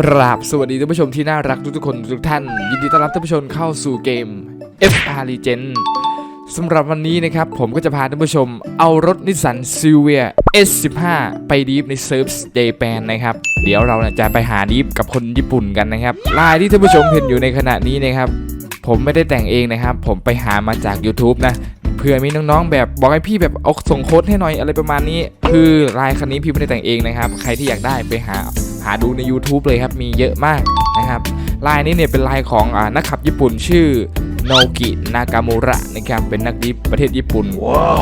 กราบสวัสดีท่านผู้ชมที่น่ารักทุกๆคนทุกท่าน ยินดีต้อนรับท่านผู้ชมเข้าสู่เกม FR Legend สำหรับวันนี้นะครับ ผมก็จะพาท่านผู้ชมเอารถนิสสันซิเวีย S15 ไปดีฟในเซิร์ฟเจแปนนะครับ เดี๋ยวเราจะไปหาดีฟกับคนญี่ปุ่นกันนะครับ ลายที่ท่านผู้ชมเห็นอยู่ในขณะนี้นะครับ ผมไม่ได้แต่งเองนะครับ ผมไปหามาจาก YouTube นะเผื่อมีน้องๆ แบบบอกให้พี่แบบเอาส่งโค้ดให้หน่อยอะไรประมาณนี้ คือลายคันนี้พี่ไม่ได้แต่งเองนะครับ ใครที่อยากได้ไปหา หาดูใน YouTube เลยครับ มีเยอะมากนะครับลายนี้เนี่ยเป็นลายของอานักขับญี่ปุ่นชื่อโนกินากามูระนะครับเป็นนักดิฟประเทศญี่ปุ่น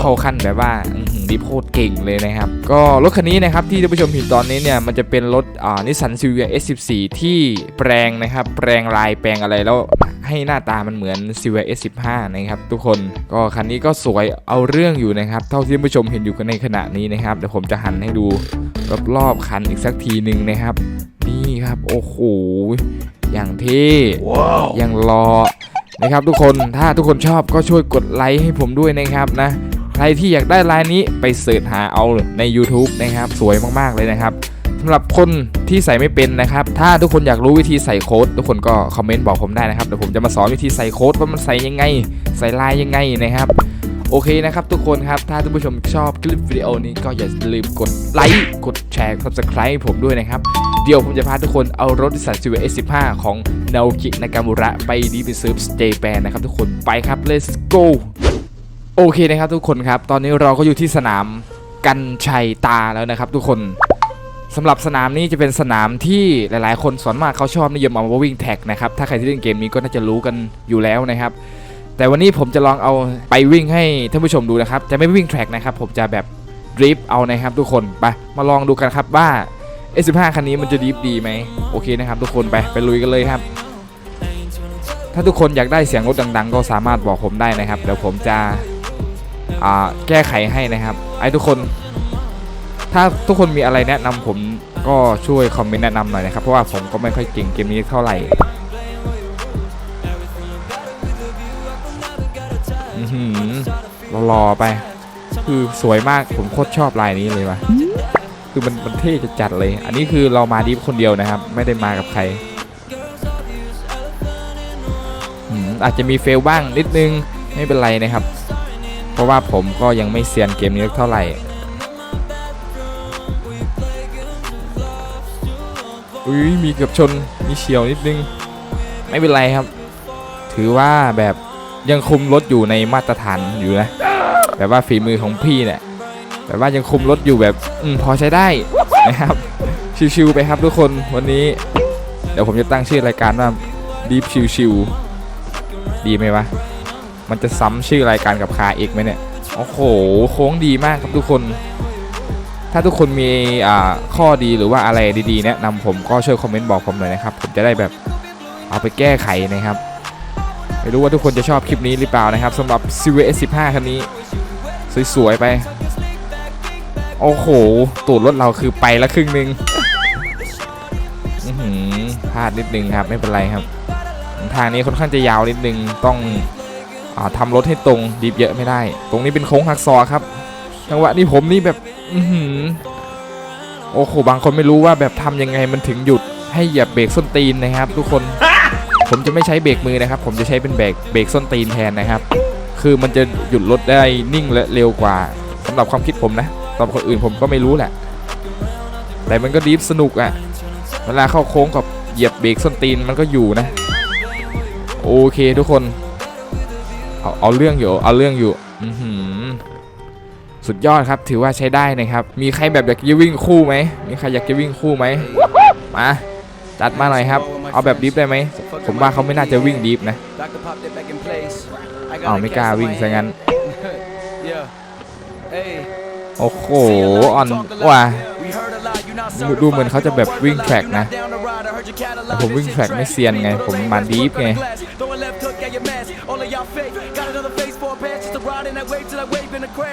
เข้าขั้นแบบว่าอื้อหือ ดิฟโคตรเก่งเลยนะครับ ก็รถคันนี้นะครับที่ท่านผู้ชมเห็นตอนนี้เนี่ยมันจะเป็นรถอ่านิสสันซิเวีย S14 ที่แปลงนะครับ แปลงลายแปลงอะไรแล้วให้หน้าตามันเหมือน c ี v S15 นะครับทุกคนก็คันนี้ก็สวยเอาเรื่องอยู่นะครับ เท่าที่ท่านผู้ชมเห็นอยู่กันในขณะนี้นะครับเดี๋ยวผมจะหันให้ดูรอบๆคันอีกสักทีหนึ่งนะครับ นี่ครับโอ้โหอย่างเท่อย่างรอนะครับทุกคนถ้าทุกคนชอบก็ช่วยกดไลค์ให้ผมด้วยนะครับนะ ใครที่อยากได้ลายนี้ไปเสิร์ชหาเอาใน YouTube นะครับ สวยมากๆเลยนะครับสำหรับคนที่ใส่ไม่เป็นนะครับ ถ้าทุกคนอยากรู้วิธีใส่โค้ดทุกคนก็คอมเมนต์บอกผมได้นะครับเดี๋ยวผมจะมาสอนวิธีใส่โค้ดว่ามันใส่ยังไง ใส่ลายยังไงนะครับโอเคนะครับทุกคนครับ ถ้าท่านผู้ชมชอบคลิปวิดีโอนี้ก็อย่าลืมกดไลค์กดแชร์ subscribe ให้ผมด้วยนะครับ เดี๋ยวผมจะพาทุกคนเอารถดิสันซีวี S15 ของนาโอกินากามุระไปดีไปซื้อสเตย์แปนนะครับทุกคนไปครับ let's go โอเคนะครับทุกคนครับ ตอนนี้เราก็อยู่ที่สนามกันชัยตาแล้วนะครับ ทุกคนสำหรับสนามนี้จะเป็นสนามที่หลายๆ คนส่วนมากเขาชอบนิยมเอามาวิ่งแท็กนะครับ ถ้าใครที่เล่นเกมนี้ก็น่าจะรู้กันอยู่แล้วนะครับ แต่วันนี้ผมจะลองเอาไปวิ่งให้ท่านผู้ชมดูนะครับ จะไม่วิ่งแท็กนะครับ ผมจะแบบดริฟเอานะครับ ทุกคนไปมาลองดูกันครับว่า S15 คันนี้มันจะดริฟดีไหมโอเคนะครับ ทุกคนไปไปลุยกันเลยครับ ถ้าทุกคนอยากได้เสียงรถดัง ๆ ก็สามารถบอกผมได้นะครับเดี๋ยวผมจะ แก้ไขให้นะครับ ไอ้ทุกคน ถ้าทุกคนมีอะไรแนะนำผมก็ช่วยคอมเมนต์แนะนำหน่อยนะครับ เพราะว่าผมก็ไม่ค่อยเก่งเกมนี้เท่าไหร่รอรอไป คือสวยมากผมโคตรชอบลายนี้เลยว่ะคือมันมันเท่จะจัดเลย อันนี้คือเรามาดิฟคนเดียวนะครับ ไม่ได้มากับใครอาจจะมีเฟลบ้างนิดนึงไม่เป็นไรนะครับ ราะว่าผมก็ยังไม่เซียนเกมนี้เท่าไหร่อุ้ยมีเกือบชนมีเฉียวนิดนึง ไม่เป็นไรครับ ถือว่าแบบยังคุมรถอยู่ในมาตรฐานอยู่นะแบบว่าฝีมือของพี่เนี่ยแบบว่ายังคุมรถอยู่แบบอมพอใช้ได้นะครับชิวๆไปครับทุกคนวันนี้ เดี๋ยวผมจะตั้งชื่อรายการว่า Deep ชิวๆดีไหมวะ มันจะซ้ำชื่อรายการกับคาเอกไหมเนี่ย โอ้โห โค้งดีมากครับทุกคน ถ้าทุกคนมีข้อดีหรือว่าอะไรดีๆ แนะนำผมก็ช่วยคอมเมนต์บอกผมหน่อยนะครับ ผมจะได้แบบเอาไปแก้ไขนะครับ ไม่รู้ว่าทุกคนจะชอบคลิปนี้หรือเปล่านะครับสำหรับ c v s 15คันนี้ สวยๆ ไป โอ้โห ตูดรถเราคือไปละครึ่งนึงอื้อหือพลาดนิดนึงครับไม่เป็นไรครับ ทางนี้ค่อนข้างจะยาวนิดนึงต้อง อาทำรถให้ตรงดีบเยอะไม่ได้ ตรงนี้เป็นโค้งหักซอครับจังหวะนี้ผมนี่แบบอือหือโอ้โหบางคนไม่รู้ว่าแบบทำยังไงมันถึงหยุดให้เหยียบเบรกส้นตีนนะครับ ทุกคนผมจะไม่ใช้เบรกมือนะครับ ผมจะใช้เป็นเบรกเบรกส้นตีนแทนนะครับ คือมันจะหยุดรถได้นิ่งและเร็วกว่าสำหรับความคิดผมนะสำหรับคนอื่นผมก็ไม่รู้แหละ แต่มันก็ดีฟสนุกอะ่ะเวลาเข้าโค้งกับเหยียบเบรกส้นตีนมันก็อยู่นะ โอเคทุกคน เอาเอาเรื่องอยู่เอาเรื่องอยู่อือหือสุดยอดครับถือว่าใช้ได้นะครับ มีใครแบบอยากจะวิ่งคู่ไหมมีใครอยากจะวิ่งคู่ไหมมาจัดมาหน่อยครับ เอาแบบดิฟได้ไหม ผมว่าเขาไม่น่าจะวิ่งดิฟนะอ้าไม่กล้าวิ่งซะงั้น โอ้โห อ่อนว่ะดูดูเหมือนเขาจะแบบวิ่งแทร็กนะ แต่ผมวิ่งแทร็กไม่เซียนไง ผมมาดีฟไง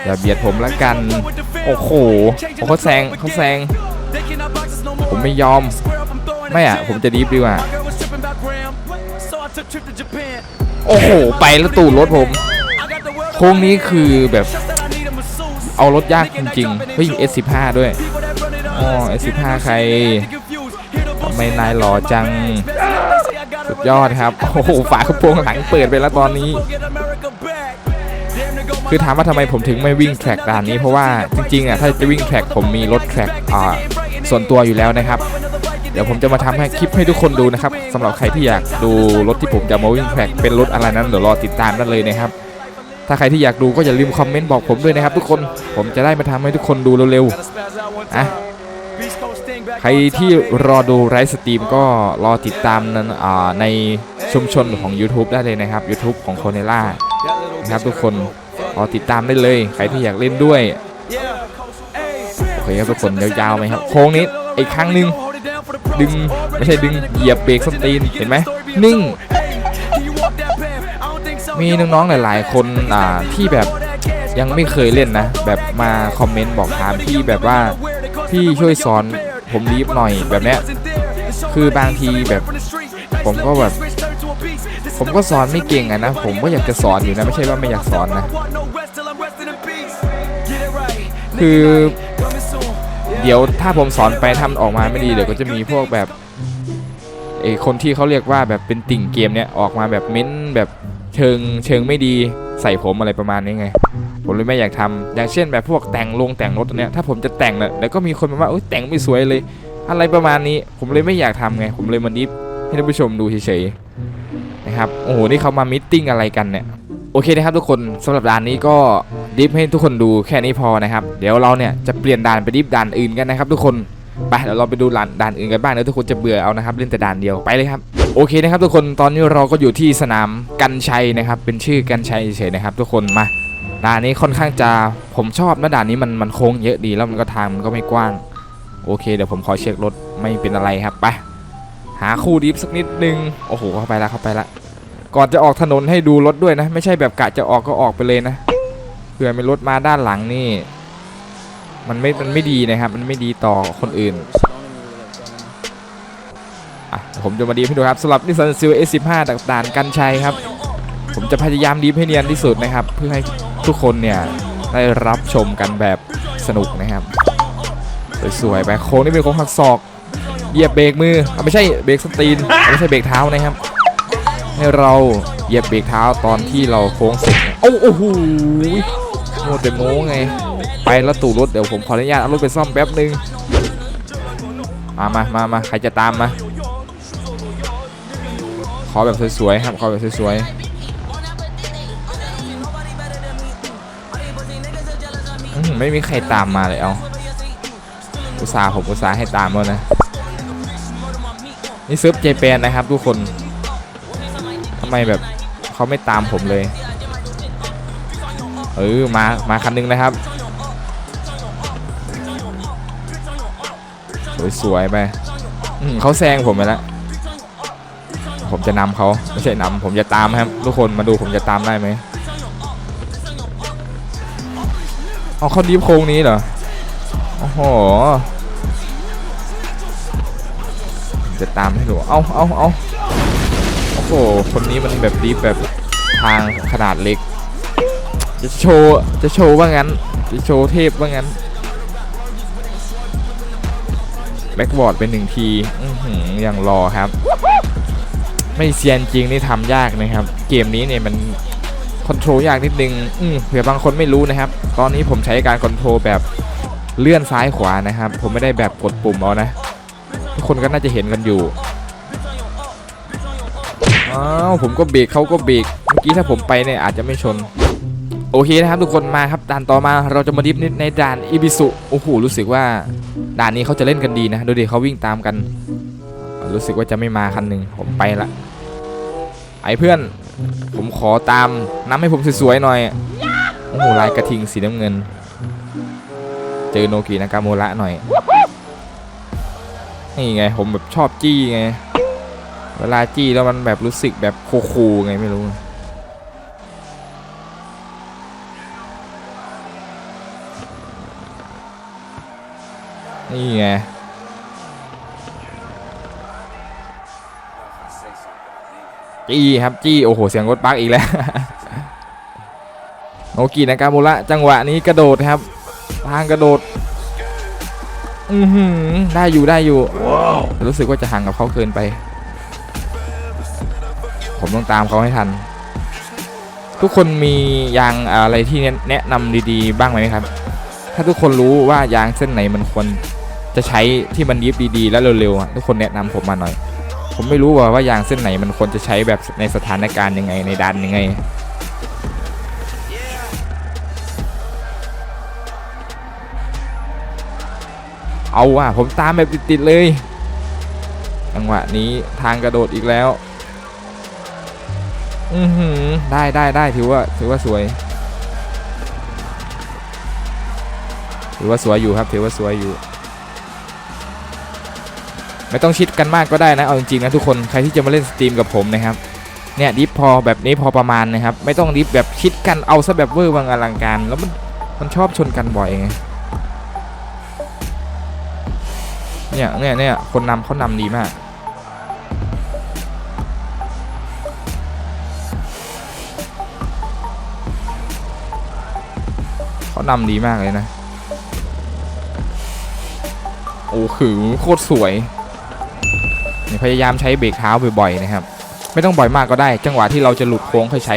อย่าเบียดผมละกัน โอ้โหเขาแซงเขาแซง ผมไม่ยอม ไม่อะผมจะดีฟดีกว่า โอ้โห ไปแล้วตูดรถผม โค้งนี้คือแบบ เอารถยากจริงๆ เฮ้ย S15 ด้วย อ๋อ S15 ใครำไมนายหล่อจัง สุดยอดครับ โอ้โห ฝากระโปรงหลังเปิดไปแล้วตอนนี้ คือถามว่าทำไมผมถึงไม่วิ่งแทร็กด่านนี้เพราะว่าจริงๆอะถ้าจะวิ่งแทร็กผมมีรถแทร็กอ่าส่วนตัวอยู่แล้วนะครับ เดี๋ยวผมจะมาทำให้คลิปให้ทุกคนดูนะครับสำหรับใครที่อยากดูรถที่ผมจะมาวิ่งแทร็กเป็นรถอะไรนั้นเดี๋ยวรอติดตามได้เลยนะครับ ถ้าใครที่อยากดูก็อย่าลืมคอมเมนต์บอกผมด้วยนะครับ ทุกคนผมจะได้มาทำให้ทุกคนดูเร็วๆอะใครที่รอดูไลฟ์สตรีมก็รอติดตามนั้นอ่าในชุมชนของ YouTube ได้เลยนะครับ YouTube ของโคเนล่านะครับทุกคน รอติดตามได้เลย ใครที่อยากเล่นด้วยโอเคครับทุกคนยาวๆไหมครับโค้งนี้อีกครั้งหนึ่งดึงไม่ใช่ดึงเหยียบเบรกส้นตีนเห็นไหมนิ่ง มีน้องๆหลาย ๆ คนอ่าที่แบบยังไม่เคยเล่นนะ แบบมาคอมเมนต์บอกถามพี่แบบว่าพี่ช่วยสอนผมรีบหน่อยแบบเนี้ยคือบางทีแบบผมก็แบบ ผมก็สอนไม่เก่งอะนะ ผมก็อยากจะสอนอยู่นะ ไม่ใช่ว่าไม่อยากสอนนะ คือเดี๋ยวถ้าผมสอนไปทำออกมาไม่ดีเดี๋ยวก็จะมีพวกแบบเออคนที่เขาเรียกว่าแบบเป็นติ่งเกมเนี้ยออกมาแบบเม้นแบบเชิงเชิงไม่ดีใส่ผมอะไรประมาณนี้ไง ผมเลยไม่อยากทำอย่างเช่นแบบพวกแต่งลงแต่งรถเนี้ยถ้าผมจะแต่งเนี่ยแล้วก็มีคนมาว่าโอ๊ยแต่งไม่สวยเลย อะไรประมาณนี้ ผมเลยไม่อยากทำไง ผมเลยมาดิฟให้ท่านผู้ชมดูเฉยๆ นะครับโอ้โหนี่เขามามิทติ้งอะไรกันเนี่ยโอเคนะครับทุกคนสำหรับด่านนี้ก็ดิฟให้ทุกคนดูแค่นี้พอนะครับ เดี๋ยวเราเนี่ยจะเปลี่ยนด่านไปดิฟด่านอื่นกันนะครับทุกคนไปเดี๋ยวเราไปดูด่านด่านอื่นกันบ้างเดี๋ยวทุกคนจะเบื่อเอานะครับเล่นแต่ด่านเดียวไปเลยครับโอเคนะครับทุกคนตอนนี้เราก็อยู่ที่สนามกันชัยนะครับ เป็นชื่อกันชัยเฉยนะครับ ทุกคนมาด่านนี้ค่อนข้างจะผมชอบนะด่านนี้มันมันโค้งเยอะดีแล้วมันก็ทางมันก็ไม่กว้าง โอเคเดี๋ยวผมขอเช็ครถไม่เป็นอะไรครับไป หาคู่ดิฟสักนิดนึง โอ้โห เข้าไปแล้วเข้าไปแล้วก่อนจะออกถนนให้ดูรถด้วยนะ ไม่ใช่แบบกะจะออกก็ออกไปเลยนะ เผื่อมีรถมาด้านหลังนี่ มันไม่ มันไม่ดีนะครับ มันไม่ดีต่อคนอื่น อะ ผมจะมาดีฟให้ดูครับสำหรับนิสสันซิล S15 จากด่านกันชัยครับ ผมจะพยายามดีฟให้เนียนที่สุดนะครับ เพื่อให้ทุกคนเนี่ยได้รับชมกันแบบสนุกนะครับ สวยๆไปโค้งนี่เป็นโค้งหักศอก เหยียบเบรกมือไม่ใช่เบรกสตรีนไม่ใช่เบรกเท้านะครับ ให้เราเหยียบเบรกเท้าตอนที่เราโค้งเสร็จโอ้โอ้โหโมแต่โมไง ไปแล้วตู่รถเดี๋ยวผมขออนุญาตเอารถไปซ่อมแป๊บนึงมามามามาใครจะตามมา ขอแบบสวยๆครับ ขอแบบสวยๆ ไม่มีใครตามมาเลยเอาอุตส่าห์ผมอุตส่าห์ให้ตามแล้วนะ นี่เซิร์ฟเจแปนนะครับ ทุกคนทำไมแบบเขาไม่ตามผมเลย เออมามาคันหนึงนะครับ สวยๆไปอื้อหือเขาแซงผมไปแล้วผมจะนำเขาไม่ใช่นำผมจะตามครับ ทุกคนมาดูผมจะตามได้ไหมเอาเขาดีฟโค้งนี้เหรอโอ้โห จะตามให้ดูเอาเอาเอาโอ้โห คนนี้มันแบบดีแบบทางขนาดเล็ก จะโชว์ จะโชว์ว่างั้น จะโชว์เทพว่างั้น แบ็กบอร์ดเป็นหนึ่งทีอื้อหือยังรอครับ ไม่เซียนจริงนี่ทำยากนะครับ เกมนี้เนี่ยมันคอนโทรลยากนิดนึงอเผื่อบางคนไม่รู้นะครับ ตอนนี้ผมใช้การคอนโทรลแบบเลื่อนซ้ายขวานะครับ ผมไม่ได้แบบกดปุ่มเอานะ ทุกคนก็น่าจะเห็นกันอยู่อ้าวผมก็เบรกเขาก็เบรกเมื่อกี้ถ้าผมไปเนี่ยอาจจะไม่ชน โอเคนะครับทุกคนมาครับด่านต่อมาเราจะมาดิฟในด่านอิบิสุโอ้โหรู้สึกว่าด่านนี้เขาจะเล่นกันดีนะดูดิเขาวิ่งตามกัน รู้สึกว่าจะไม่มาคันหนึ่งผมไปละไอ้เพื่อนผมขอตามน้ำให้ผมสวยๆหน่อยโอ้โหลายกระทิงสีน้ำเงิน เจอโนกินากาโมระหน่อย นี่ไงผมแบบชอบจี้ไง เวลาจี้แล้วมันแบบรู้สึกแบบคูลๆไงไม่รู้ นี่ไงจี้ครับจี้โอ้โหเสียงรถบักอีกแล้วโนกินากามูระจังหวะนี้กระโดดครับทางกระโดด อือหือได้อยู่ได้อยู่แต่รู้สึกว่าจะห่างกับเขาเกินไป ผมต้องตามเขาให้ทัน ทุกคนมียางอะไรที่แนะนำดีๆ บ้างไหมครับ ถ้าทุกคนรู้ว่ายางเส้นไหนมันควรจะใช้ที่มันยิบดีๆ แล้วเร็วๆอะทุกคนแนะนำผมมาหน่อย ผมไม่รู้ว่าว่ายางเส้นไหนมันควรจะใช้แบบในสถานการณ์ยังไงในดันยังไง เอาว่ะผมตามแบบติดๆเลยจังหวะนี้ทางกระโดดอีกแล้ว อือหือได้ได้ได้ถือว่าถือว่าสวย ถือว่าสวยอยู่ครับถือว่าสวยอยู่ ไม่ต้องชิดกันมากก็ได้นะเอาจริงๆนะทุกคนใครที่จะมาเล่นสตรีมกับผมนะครับเนี่ยดิฟพอแบบนี้พอประมาณนะครับ ไม่ต้องดิฟแบบชิดกันเอาซะแบบเวอร์วังอลังการ แล้วมันมันชอบชนกันบ่อยไง เนี่ยเนี่ยเนี่ยคนนำเขานำดีมากเขานำดีมากเลยนะ โอ้คือโคตรสวยเนี่ยพยายามใช้เบรกเท้าบ่อยๆนะครับ ไม่ต้องบ่อยมากก็ได้ จังหวะที่เราจะหลุดโค้งค่อยใช้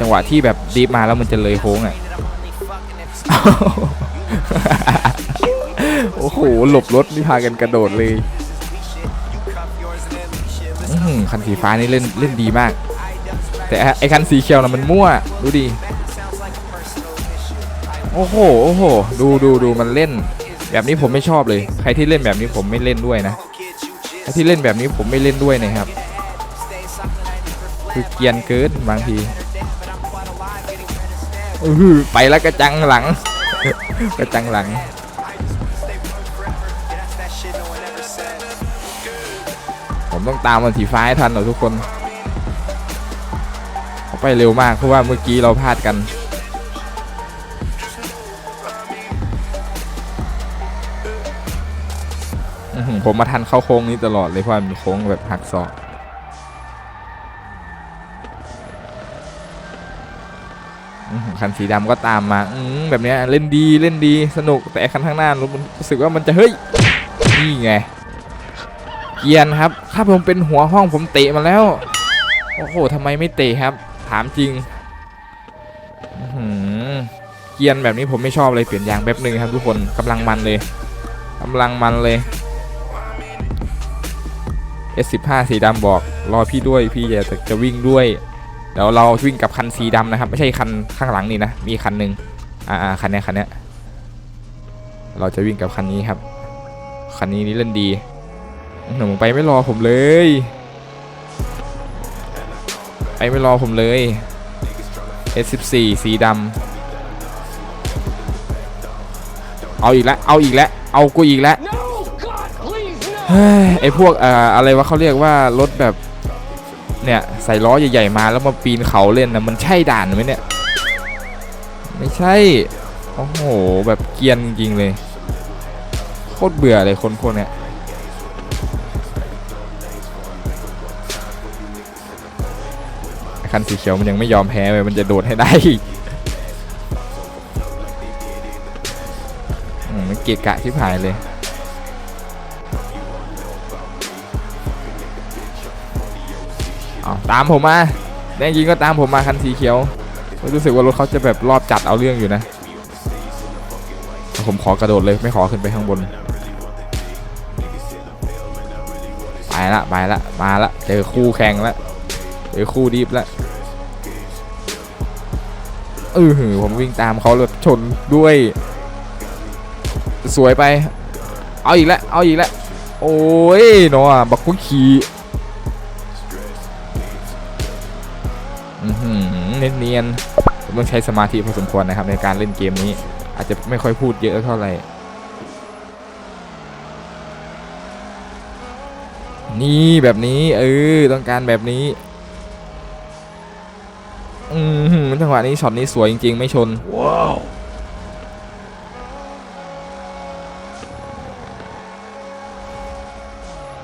จังหวะที่แบบดีฟมาแล้วมันจะเลยโค้งอะ อ้โห หลบรถนี่พากันกระโดดเลยคันสีฟ้านี่เล่นเล่นดีมาก แต่ไอคันสีเขียวนะมันมั่ว ดูดิ โอ้โห โอ้โห ดูดูดูมันเล่น แบบนี้ผมไม่ชอบเลย ใครที่เล่นแบบนี้ผมไม่เล่นด้วยนะใครที่เล่นแบบนี้ผมไม่เล่นด้วยนะครับ คือเกียนเกินบางทีไปแล้วกระจังหลัง กระจังหลัง ต้องตามมันสีฟ้าให้ทันหน่อยทุกคนเขาไปเร็วมากเพราะว่าเมื่อกี้เราพลาดกัน ผมมาทันเข้าโค้งนี้ตลอดเลยเพราะมันโค้งแบบหักศอกคันสีดำก็ตามมาอืแบบนี้เล่นดีเล่นดีสนุกแต่คันข้างหน้ารู้สึกว่ามันจะเฮ้ยนี่ไง เกียนครับ ถ้าผมเป็นหัวห้องผมเตะมาแล้ว โอ้โหทำไมไม่เตะครับ ถามจริงเกียนแบบนี้ผมไม่ชอบเลยเปลี่ยนยางแป๊บหนึงครับทุกคนกำลังมันเลยกำลังมันเลย S15 สีดำบอกรอพี่ด้วยพี่จะจะวิ่งด้วยเดี๋ยวเราวิ่งกับคันสีดำนะครับ ไม่ใช่คันข้างหลังนี่นะมีคันหนึ่งอ่าคันนี้คันนี้เราจะวิ่งกับคันนี้ครับ คันนี้นี่เล่นดี หนุ่มไปไม่รอผมเลย ไปไม่รอผมเลย S14 สีดำเอาอีกแล้วเอาอีกแล้วเอากูอีกแล้วเฮ้ยไอพวกเอ่ออะไรวะเขาเรียกว่ารถแบบเนี่ยใส่ล้อใหญ่ๆมาแล้วมาปีนเขาเล่นนะมันใช่ด่านไหมเนี่ย ไม่ใช่ โอ้โห แบบเกรียนจริงเลย โคตรเบื่อเลยคนพวกเนี้ย คันสีเขียวมันยังไม่ยอมแพ้เลยมันจะโดดให้ได้มันเกะกะชิบหายเลยเอาตามผมมาแน่จริงก็ตามผมมาคันสีเขียว รู้สึกว่ารถเขาจะแบบรอบจัดเอาเรื่องอยู่นะ ผมขอกระโดดเลยไม่ขอขึ้นไปข้างบน ไปละไปละมาละเจอคู่แข่งละเจอคู่ดีฟละ เออหือผมวิ่งตามเขาแบบชนด้วย สวยไป เอาอีกแล้วเอาอีกแล้วโอ้ยเนาะบักกุขี่เนียนๆผมต้องใช้สมาธิพอสมควรนะครับในการเล่นเกมนี้ อาจจะไม่ค่อยพูดเยอะเท่าไหร่นี่แบบนี้เออต้องการแบบนี้ อือหือ จังหวะนี้ช็อตนี้สวยจริง ๆ ไม่ชนว้าว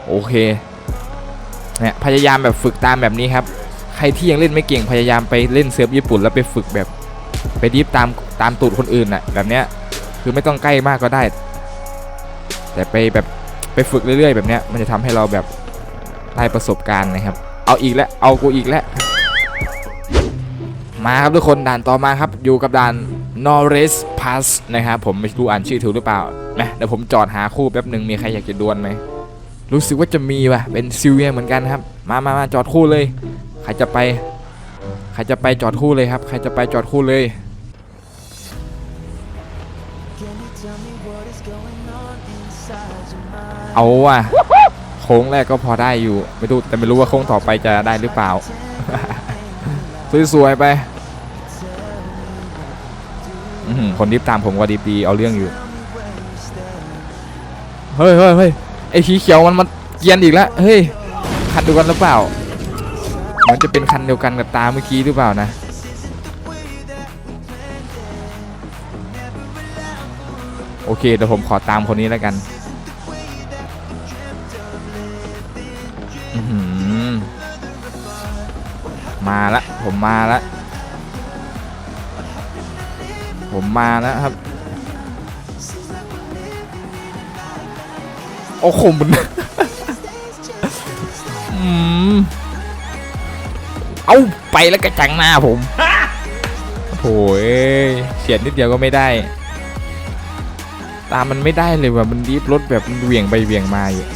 โอเคเนี่ยพยายามแบบฝึกตามแบบนี้ครับ ใครที่ยังเล่นไม่เก่งพยายามไปเล่นเซิร์ฟญี่ปุ่นแล้วไปฝึกแบบไปดิฟตามตามตูดคนอื่นน่ะแบบเนี้ยคือไม่ต้องใกล้มากก็ได้ แต่ไปแบบไปฝึกเรื่อยๆ แบบเนี้ยมันจะทำให้เราแบบได้ประสบการณ์นะครับ เอาอีกแล้วเอากูอีกแล้ว มาครับทุกคนด่านต่อมาครับ อยู่กับด่าน Norris Pass นะครับผมไม่รู้อ่านชื่อถูกหรือเปล่านะเดี๋ยวผมจอดหาคู่แป๊บหนึ่งมีใครอยากจะดวลไหมรู้สึกว่าจะมีว่ะเป็นซิลเวียเหมือนกันครับ มามามาจอดคู่เลยใครจะไปใครจะไปจอดคู่เลยครับใครจะไปจอดคู่เลยเอาว่ะโค้งแรกก็พอได้อยู่ไม่รู้แต่ไม่รู้ว่าโค้งต่อไปจะได้หรือเปล่า สวยๆไป อื้อหือคนดิฟตามผมก็ดิฟดีเอาเรื่องอยู่ เฮ้ยเฮ้ยเฮ้ยไอ้ขีเขียวมันมันเกรียนอีกแล้ว เฮ้ย คันเดียวกันหรือเปล่า เหมือนจะเป็นคันเดียวกันกับตาเมื่อกี้หรือเปล่านะ โอเคเดี๋ยวผมขอตามคนนี้แล้วกัน อื้อหือมาละ ผมมาละ ผมมาแล้วครับ โอ้โหมันอืมเอาไปแล้วกระจังหน้าผมโอ้ยเฉียดนิดเดียวก็ไม่ได้ ตามมันไม่ได้เลยว่ะมันรีบรถแบบเหวี่ยงไปเหวี่ยงมาอยู่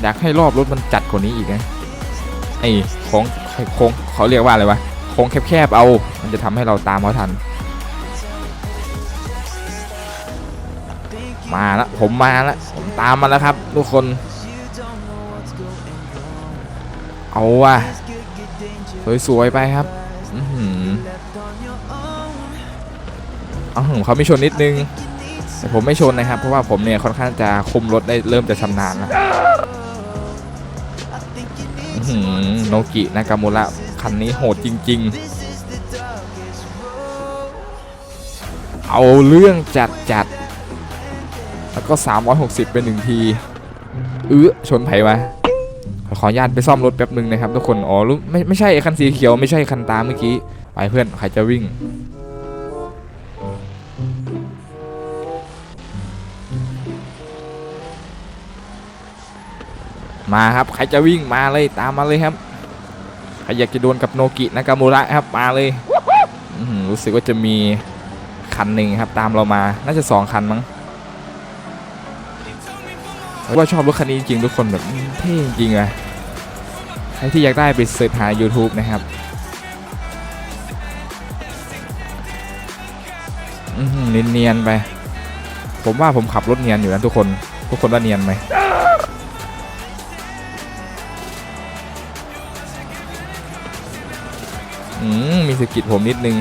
อยากให้รอบรถมันจัดกว่านี้อีกนะไอ้โค้งโค้งเขาเรียกว่าอะไรวะ ค้งแคบๆเอา มันจะทำให้เราตามเขาทัน มาล้วผมมาล้วผมตามมาแล้วครับทุกคน เอาว่ะสวยๆไปครับอื้อหือเอาหเขาไม่ชนนิดนึงแต่ผมไม่ชนนะครับ เพราะว่าผมเนี่ยค่อนข้างจะคุมรถได้เริ่มจะชำนาญแล้วอื้อหือโนกินากามูระ คันนี้โหดจริง ๆ เอาเรื่องจัดจัด แล้วก็ 360 เป็นหนึ่งทีเอื้อชนไผวะขออนุญาตไปซ่อมรถแป๊บหนึ่งนะครับทุกคน อ๋อรู้ไม่ไม่ใช่คันสีเขียวไม่ใช่คันตามเมื่อกี้ ไปเพื่อนใครจะวิ่ง มาครับใครจะวิ่งมาเลยตามมาเลยครับ ใครอยากจะดวลกับโนกินากามูระครับมาเลยรู้สึกว่าจะมีคันหนึ่งครับตามเรามาน่าจะสองคันมั้งว่าชอบรถคันนี้จริงทุกคนแบบเท่จริงอะใครที่อยากได้ไปเสิร์ชหา YouTube นะครับเนียนๆไป ผมว่าผมขับรถเนียนอยู่นะทุกคน ทุกคนว่าเนียนไหม มีสกิดผมนิดนึง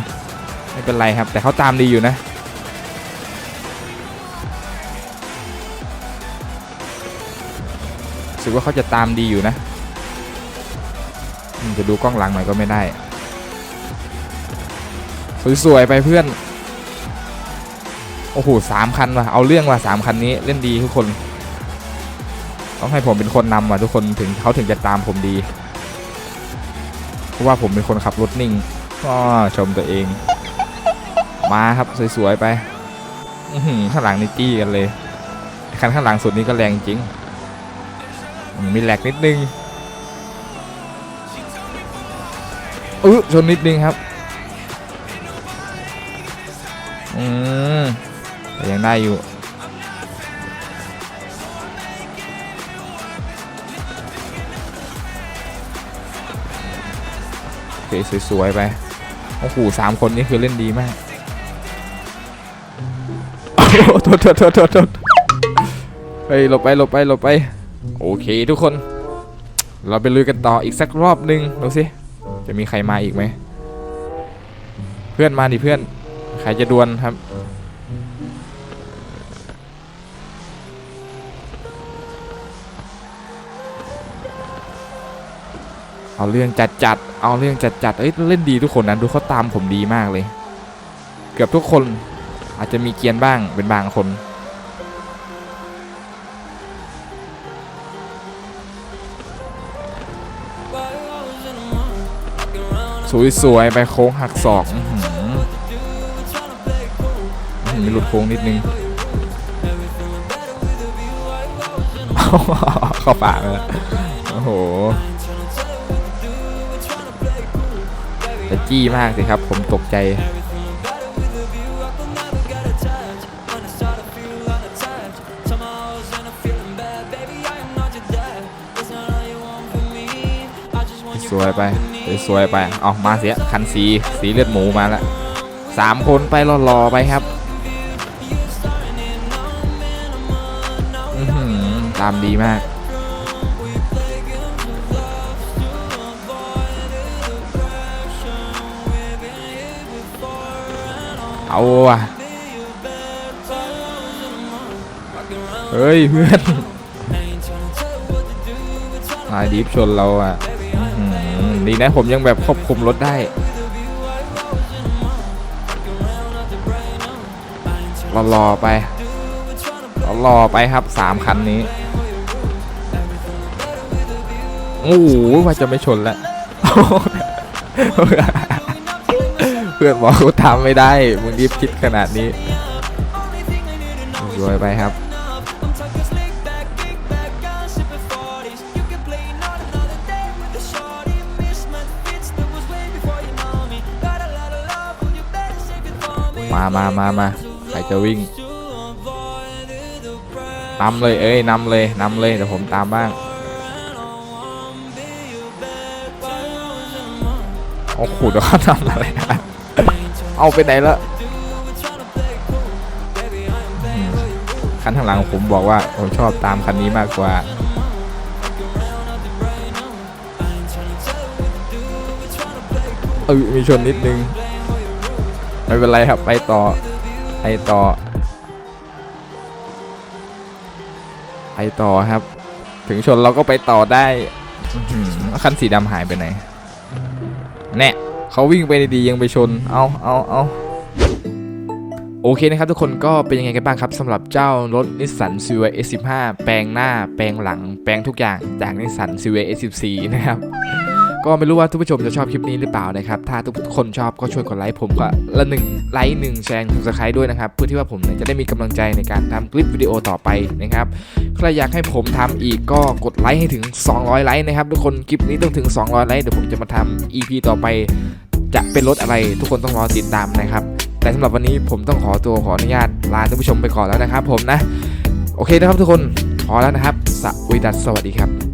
ไม่เป็นไรครับ แต่เขาตามดีอยู่นะรู้สึกว่าเขาจะตามดีอยู่นะ จะดูกล้องหลังหน่อยก็ไม่ได้ สวยๆไปเพื่อน โอ้โหสามคันว่ะ เอาเรื่องว่ะสามคันนี้เล่นดีทุกคน ต้องให้ผมเป็นคนนำว่ะทุกคนถึงเขาถึงจะตามผมดี เพราะว่าผมเป็นคนขับรถนิ่งก็ชมตัวเอง มาครับสวยๆไปข้างหลังนี่จี้กันเลยคันข้างหลังสุดนี้ก็แรงจริง มีแหลกนิดนึงอึชนนิดนึงครับอืมยังได้อยู่ เคสวยๆไปโอ้โหสามคนนี้คือเล่นดีมากโอ้โหโทษโทษโทษโทษโทษไปหลบไปหลบไปหลบไป โอเคทุกคน เราไปลุยกันต่ออีกสักรอบหนึ่งดูสิ จะมีใครมาอีกไหม เพื่อนมาดิเพื่อน ใครจะดวลครับ เอาเรื่องจัดจัดเอาเรื่องจัดจัดเอ้ยเล่นดีทุกคนนะดูเขาตามผมดีมากเลย เกือบทุกคนอาจจะมีเกียนบ้างเป็นบางคน สวยๆไปโค้งหักศอกอื้อหือมีหลุดโค้งนิดนึงเข้าปากเลยโอ้โห แต่จี้มากสิครับ ผมตกใจ สวยไป สวยไปเอามาเสีย คันสี สีเลือดหมูมาแล้วสามคนไปรอๆไปครับตามดีมาก เอาว่ะเฮ้ยเพื่อนนายดีฟชนเราอะอื้อหือดีนะผมยังแบบควบคุมรถได้รอรอๆไปรอรอๆไปครับสามคันนี้โอ้โหว่าจะไม่ชนแล้วเพื่อนบอกกูทำไม่ได้ มึงรีบคิดขนาดนี้สวยไปครับมามามามาใครจะวิ่งนำเลย เอ้ยนำเลยนำเลยเดี๋ยวผมตามบ้าง โอ้โหเดี๋ยวเขาทำอะไรนะ เอาไปไหนละอืมคันข้างหลังผมบอกว่าผมชอบตามคันนี้มากกว่าเออมีชนนิดนึง ไม่เป็นไรครับ ไปต่อ ไปต่อ ไปต่อครับ ถึงชนเราก็ไปต่อได้อื้อหือคันสีดำหายไปไหน แน่ เขาวิ่งไปดีๆยังไปชน เอาเอาเอาโอเคนะครับทุกคนก็เป็นยังไงกันบ้างครับสำหรับเจ้ารถนิสสันซีเว S15 แปลงหน้า แปลงหลัง แปลงทุกอย่างจากนิสสันซีเว S14 นะครับ ก็ไม่รู้ว่าทุกผู้ชมจะชอบคลิปนี้หรือเปล่านะครับ ถ้าทุกคนชอบก็ช่วยกดไลค์ผมก็ละหนึ่งไลค์หนึ่งแชร์หนึ่งสไครด้วยนะครับ เพื่อที่ว่าผมเนี่ยจะได้มีกำลังใจในการทำคลิปวิดีโอต่อไปนะครับใครอยากให้ผมทำอีกก็กดไลค์ให้ถึง 200 ไลค์นะครับทุกคนคลิปนี้ต้องถึง 200 ไลค์เดี๋ยวผมจะมาทำ EP ต่อไป จะเป็นรถอะไรทุกคนต้องรอติดตามนะครับ แต่สำหรับวันนี้ผมต้องขอตัวขออนุญาตลาท่านผู้ชมไปก่อนแล้วนะครับ ผมนะ โอเคนะครับทุกคนพอแล้วนะครับสวัสดีครับ